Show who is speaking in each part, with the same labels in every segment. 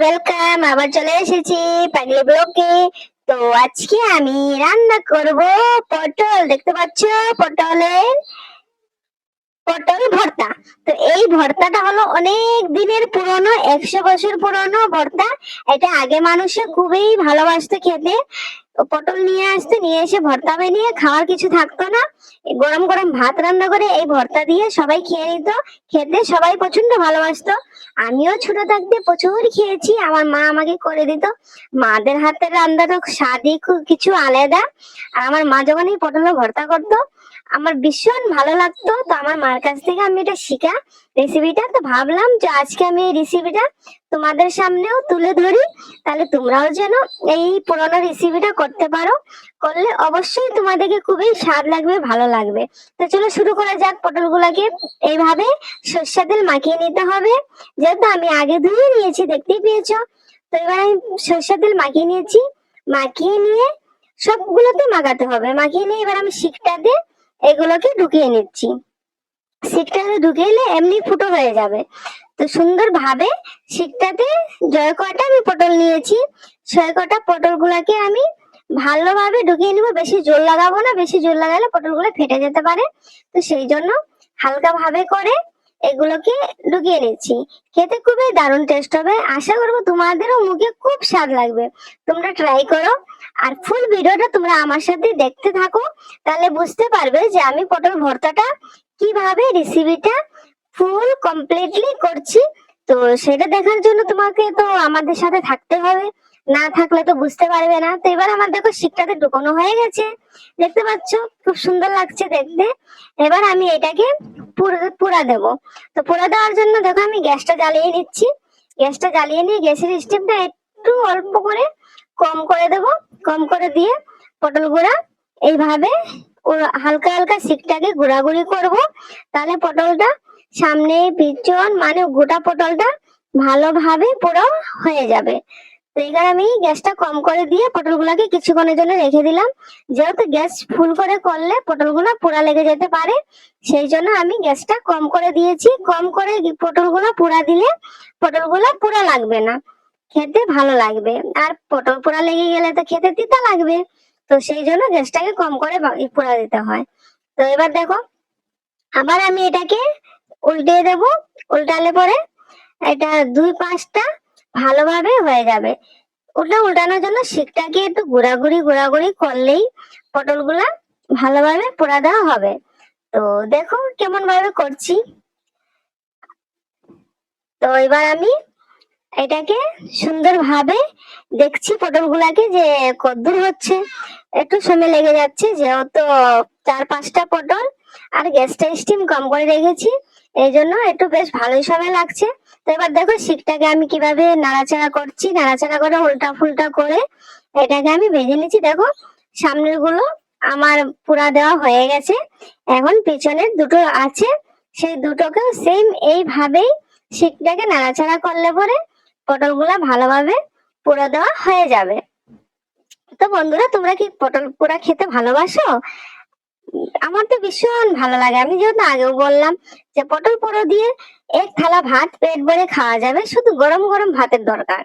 Speaker 1: Welcome আবার চলে এসেছি পাগলি ব্লকে। তো আজকে আমি রান্না করব পটল। দেখতে পাচ্ছ পটলের, পটল ভর্তা। তো এই ভর্তাটা হলো অনেক দিনের পুরনো, একশো বছর পুরনো ভর্তা। এটা আগে মানুষে খুবই ভালোবাসতো খেতে। পটল নিয়ে আসতো, নিয়ে এসে ভর্তা বানিয়ে খাওয়ার কিছু থাকতো না। গরম গরম ভাত রান্না করে এই ভর্তা দিয়ে সবাই খেয়ে নিত। খেতে সবাই প্রচণ্ড ভালোবাসতো। আমিও ছোট থাকতে প্রচুর খেয়েছি। আমার মা আমাকে করে দিত। মাদের হাতের রান্নাটা স্বাদই কিছু আলাদা। আর আমার মা যখন এই পটলের ভর্তা করতো আমার ভীষণ ভালো লাগতো। তো আমার মার কাছ থেকে আমি এটা শিখা রেসিপিটা তো ভাবলাম যে আজকে আমি এই রেসিপিটা তোমাদের সামনেও তুলে ধরি। তাহলে তোমরাও যেন এই পুরোনো রেসিপিটা করতে পারো। করলে অবশ্যই তোমাদেরকে খুবই স্বাদ লাগবে, ভালো লাগবে। তো চলো শুরু করা যাক পটলগুলোকে। এইভাবে সর্ষে তেল মাখিয়ে নিতে হবে। যেহেতু আমি আগে ধুয়ে নিয়েছি, দেখতেই পেয়েছ। তো এবার আমি সর্ষে তেল মাখিয়ে নিয়েছি। মাখিয়ে নিয়ে সবগুলোতে মাখাতে হবে। মাখিয়ে নিয়ে এবার আমি শিকটাতে এগুলোকে ঢুকিয়ে নিচ্ছি। শিকটাতে ঢুকিয়ে এমনি ফুটো হয়ে যাবে। তো সুন্দর ভাবে শিকটাতে জয় কটা আমি পটল নিয়েছি। ছয় কটা পটল গুলাকে আমি ভালোভাবে ঢুকিয়ে নিব। বেশি জোর লাগাবো না, বেশি জোর লাগালে পটলগুলো ফেটে যেতে পারে। তো সেই জন্য হালকা ভাবে করে এগুলোকে ঢুকিয়ে নিচ্ছি। খেতে খুবই দারুণ টেস্ট হবে। আশা করব তোমাদেরও মুখে খুব স্বাদ লাগবে। তোমরা ট্রাই করো। আর ফুল ভিডিওটা তোমরা আমার সাথে দেখতে থাকো। তাহলে বুঝতে পারবে যে আমি পটল ভর্তাটা কীভাবে রেসিপিটা ফুল কমপ্লিটলি করছি। তো সেটা দেখার জন্য তোমাকে তো আমাদের সাথে থাকতে হবে। না থাকলে তো বুঝতে পারবে না। তো এবার আমার দেখো শিকটাতে ঢুকানো হয়ে গেছে। দেখতে পাচ্ছ? খুব সুন্দর লাগছে দেখতে। এবার আমি এটাকে পোড়া দেব। তো পোড়া দেওয়ার জন্য দেখো আমি গ্যাসটা জ্বালিয়ে নিচ্ছি। গ্যাসটা জ্বালিয়ে নিয়ে গ্যাসের স্টিমটা একটু অল্প করে কম করে দেব। কম করে দিয়ে পটল গুঁড়া এইভাবে হালকা হালকা শিকটাকে ঘোরাঘুরি করব। তাহলে পটলটা সামনে পিছন মানে গোটা পটলটা ভালোভাবে পুরো হয়ে যাবে। তো এখানে আমি গ্যাসটা কম করে দিয়ে পটলগুলাকে কিছুক্ষণের জন্য রেখে দিলাম। যেহেতু গ্যাস ফুল করে করলে পটলগুলো পোড়া লেগে যেতে পারে, সেই জন্য আমি গ্যাসটা কম করে দিয়েছি। কম করে পটলগুলো পোড়া দিলে পটলগুলো পোড়া লাগবে না, খেতে ভালো লাগবে। আর পটল পোড়া লেগে গেলে তো খেতে তিতা লাগবে, তো সেই জন্য গ্যাসটাকে কম করে পোড়া দিতে হয়। তো এবার দেখো, আবার আমি এটাকে উল্টে দেব। উল্টালে পরে এটা দুই পাঁচটা ভালোভাবে হয়ে যাবে। ওটা উল্টানোর জন্য শিকটাকে একটু ঘোরাঘুরি ঘোরাঘুরি করলেই পটলগুলা ভালোভাবে পোড়া দেওয়া হবে। তো দেখো কেমন ভাবে করছি। তো এবার আমি এটাকে সুন্দরভাবে দেখছি পটলগুলাকে যে কদ্দূর হচ্ছে। একটু সময় লেগে যাচ্ছে, যেহেতু চার পাঁচটা পটল আর গ্যাসটা স্টিম কম করে রেখেছি। এই জন্য একটু বেশ ভালোই সময় লাগছে। তো এবার দেখো শিকটাকে আমি কীভাবে নাড়াচাড়া করছি। নাড়াচাড়া করে উল্টা ফুলটা করে এটাকে আমি ভেজে নিচ্ছি। দেখো সামনেরগুলো আমার পুরা দেওয়া হয়ে গেছে। এখন পিছনের দুটো আছে। সেই দুটোকেও সেম এইভাবেই শিকটাকে নাড়াচাড়া করলে পরে পটলগুলা ভালোভাবে পুরো দেওয়া হয়ে যাবে। তো বন্ধুরা, তোমরা কি পটল পোড়া খেতে ভালোবাসো? আমার তো ভীষণ ভালো লাগে। আমি যেহেতু আগেও বললাম যে পটল পোড়ো দিয়ে এক থালা ভাত পেট ভরে খাওয়া যাবে, শুধু গরম গরম ভাতের দরকার।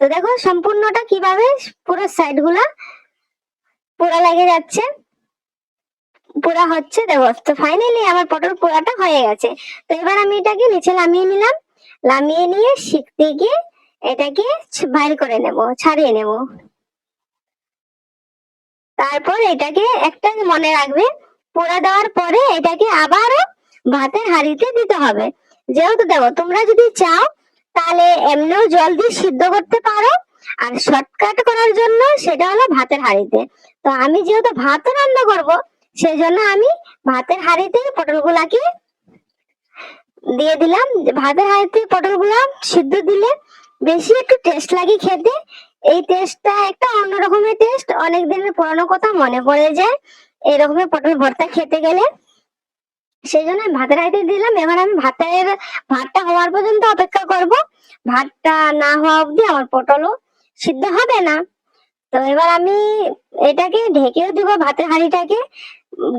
Speaker 1: তো দেখো সম্পূর্ণটা কীভাবে পুরো সাইডগুলা পোড়া লেগে যাচ্ছে। পোড়া হচ্ছে দেখো, তো ফাইনালি আমার পটল পোড়াটা হয়ে গেছে। তো এবার আমি এটাকে নিচে নামিয়ে নিলাম। নামিয়ে নিয়ে শিখতে গিয়ে এটাকে বাইর করে নেব, ছাড়িয়ে নেব। তারপর এটাকে একটা মনে রাখবে, পোড়া দেওয়ার পরে এটাকে আবারও ভাতের হাঁড়িতে দিতে হবে। যেহেতু দেখো, তোমরা যদি চাও, তাহলে এমনিও জল দিয়ে সিদ্ধ করতে পারো, আর শর্টকাট করার জন্য সেটা হলো ভাতের হাঁড়িতে। তো আমি যেহেতু ভাত রান্না করব সেই জন্য আমি ভাতের হাঁড়িতে পটলগুলাকে দিয়ে দিলাম। ভাতের হাঁড়িতে পটলগুলা সিদ্ধ দিলে বেশি একটু টেস্ট লাগে খেতে এই টেস্টটা একটা অন্যরকমের টেস্ট অনেক দিনের পুরানো কথা মনে পড়ে যায়। এই রকমের পটল ভর্তা খেতে গেলে। সেই জন্য ভাতের হাঁড়িতে দিলাম। এবার আমি ভাতের, ভাতটা হওয়ার পর্যন্ত অপেক্ষা করব। ভাতটা না হওয়া অবধি আমার পটলও সিদ্ধ হবে না। তো এবার আমি এটাকে ঢেকেও দিব ভাতের হাঁড়িটাকে।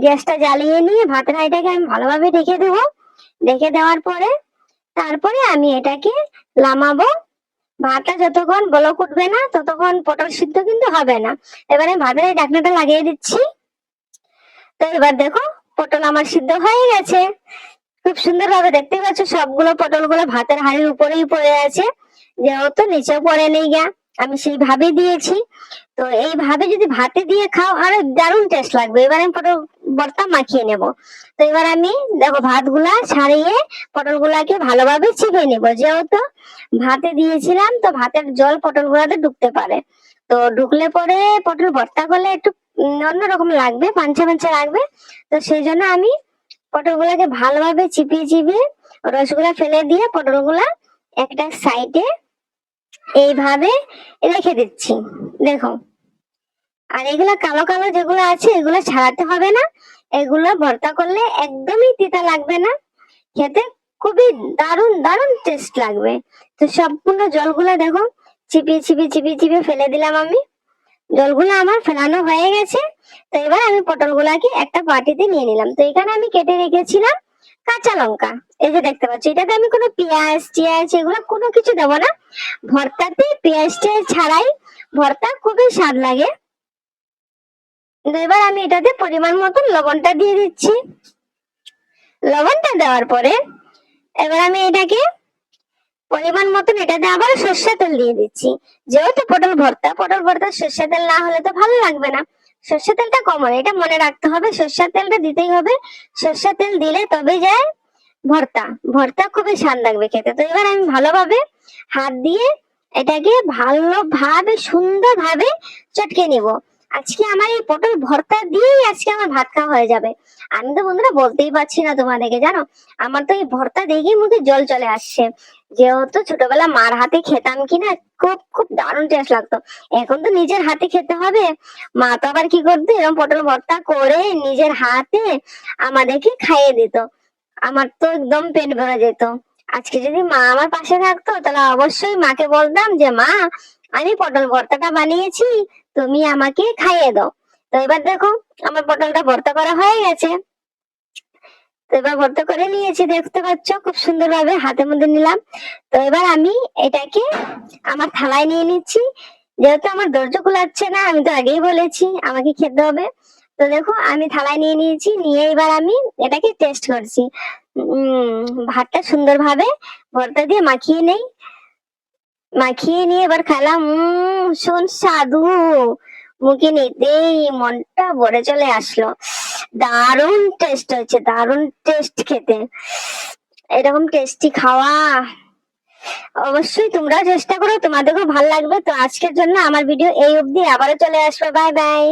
Speaker 1: গ্যাসটা জ্বালিয়ে নিয়ে ভাতের হাঁড়িটাকে আমি ভালোভাবে ঢেকে দেবো। ঢেকে দেওয়ার পরে, তারপরে আমি এটাকে লামাবো ভাতটা যতক্ষণ বলক উঠবে না, ততক্ষণ পটল সিদ্ধ কিন্তু হবে না। এবারে ভাতের এই ঢাকনাটা লাগিয়ে দিচ্ছি। তো এবার দেখো, পটল আমার সিদ্ধ হয়ে গেছে। খুব সুন্দর ভাবে দেখতে পাচ্ছ, সবগুলো পটলগুলো ভাতের হাড়ির উপরেই পড়ে আছে। যেহেতু নিচেও পড়ে নেই গা, আমি সেই ভাবে দিয়েছি। তো এইভাবে যদি ভাতে দিয়ে খাও, আরও দারুণ টেস্ট লাগবে। এবার আমি পটল ভর্তা মাখিয়ে নেব। তো এবার আমি দেখো ভাতগুলা ছাড়িয়ে পটল গুলাকে ভালোভাবে চিপে নেব। যেহেতু ভাতে দিয়েছিলাম, তো ভাতের জল পটল গুলাতে ঢুকতে পারে। তো ঢুকলে পরে পটল ভর্তা করলে একটু অন্যরকম লাগবে, পাঞ্চা পাঞ্চা লাগবে। তো সেই জন্য আমি পটল গুলাকে ভালোভাবে চিপিয়ে চিপিয়ে রসগুলা ফেলে দিয়ে পটলগুলা একটা সাইডে এইভাবে রেখে দিচ্ছি। দেখো আর এগুলো কালো কালো যেগুলো আছে, এগুলো ছাড়াতে হবে না। এগুলো ভর্তা করলে একদমই তিতা লাগবে না। খেতে খুবই দারুণ দারুণ টেস্ট লাগবে। তো সম্পূর্ণ জলগুলো দেখো, চিপিয়ে চিপিয়ে চিপিয়ে চিপিয়ে ফেলে দিলাম আমি। জলগুলো আমার ফেলানো হয়ে গেছে। তো এবার আমি পটলগুলাকে একটা বাটিতে নিয়ে নিলাম। তো এখানে আমি কেটে রেখেছিলাম কাঁচা লঙ্কা। এই যে দেখতে পাচ্ছি, এটাতে আমি কোনো পেঁয়াজ, টিয়াজ এগুলো কোনো কিছু দেবো না। ভর্তাতে পেঁয়াজ টিয়াজ ছাড়াই ভর্তা খুবই স্বাদ লাগে। তো এবার আমি এটাতে পরিমাণ মতো লবণটা দিয়ে দিচ্ছি। লবণটা দেওয়ার পরে এবার আমি এটাকে পরিমাণ মতন এটাতে আবার সর্ষে তেল দিয়ে দিচ্ছি। যেহেতু পটল ভর্তা পটল ভর্তা সর্ষে তেল না হলে তো ভালো লাগবে না। সর্ষে তেলটা কমন এটা মনে রাখতে হবে। সর্ষের তেলটা দিতেই হবে। সর্ষে তেল দিলে তবে যায় ভর্তা। ভর্তা খুবই স্বাদ লাগবে খেতে। তো এবার আমি ভালোভাবে হাত দিয়ে এটাকে ভালোভাবে, সুন্দরভাবে চটকে নিব। আজকে আমার এই পটল ভর্তা দিয়েই আজকে আমার ভাত খাওয়া হয়ে যাবে। আমি তো বন্ধুরা বলতেই পারছি না তোমাদেরকে, জানো? আমার তো এই ভর্তা দেখেই মুখে জল চলে আসছে। যেহেতু ছোটবেলা মার হাতে খেতাম কিনা, খুব খুব দারুণ টেস্ট লাগতো। এখন তো নিজের হাতে খেতে হবে। মা তো আবার কি করতো এরকম পটল ভর্তা করে নিজের হাতে আমাদেরকে খাইয়ে দিত। আমার তো একদম পেট ভরে যেত। আজকে যদি মা আমার পাশে থাকতো, তাহলে অবশ্যই মাকে বলতাম যে, মা, আমি পটল ভর্তাটা বানিয়েছি তুমি আমাকে খাইয়ে দাও। তো এবার দেখো, আমার পটলটা ভর্তা করা হয়ে গেছে। তো এবার ভর্তা করে নিয়েছি, দেখতে পাচ্ছ, খুব সুন্দর ভাবে হাতের মধ্যে নিলাম। তো এবার আমি এটাকে আমার থালায় নিয়ে নিচ্ছি। যেহেতু আমার দরজা কুলাচ্ছে না, আমি তো আগেই বলেছি, আমাকে খেতে হবে। তো দেখো, আমি থালায় নিয়ে নিয়েছি, নিয়ে এবার আমি এটাকে টেস্ট করছি। উম, ভাতটা সুন্দরভাবে ভর্তা দিয়ে মাখিয়ে নেই। মাখিয়ে নিয়ে এবার খেলাম। শোন সাধু, মুখে নিতেই মনটা ভরে চলে আসলো। দারুণ টেস্ট হয়েছে, দারুণ টেস্ট খেতে। এরকম টেস্টি খাওয়া, অবশ্যই তোমরাও চেষ্টা করো তোমাদেরও ভালো লাগবে। তো আজকের জন্য আমার ভিডিও এই অবধি। আবারও চলে আসবে। Bye bye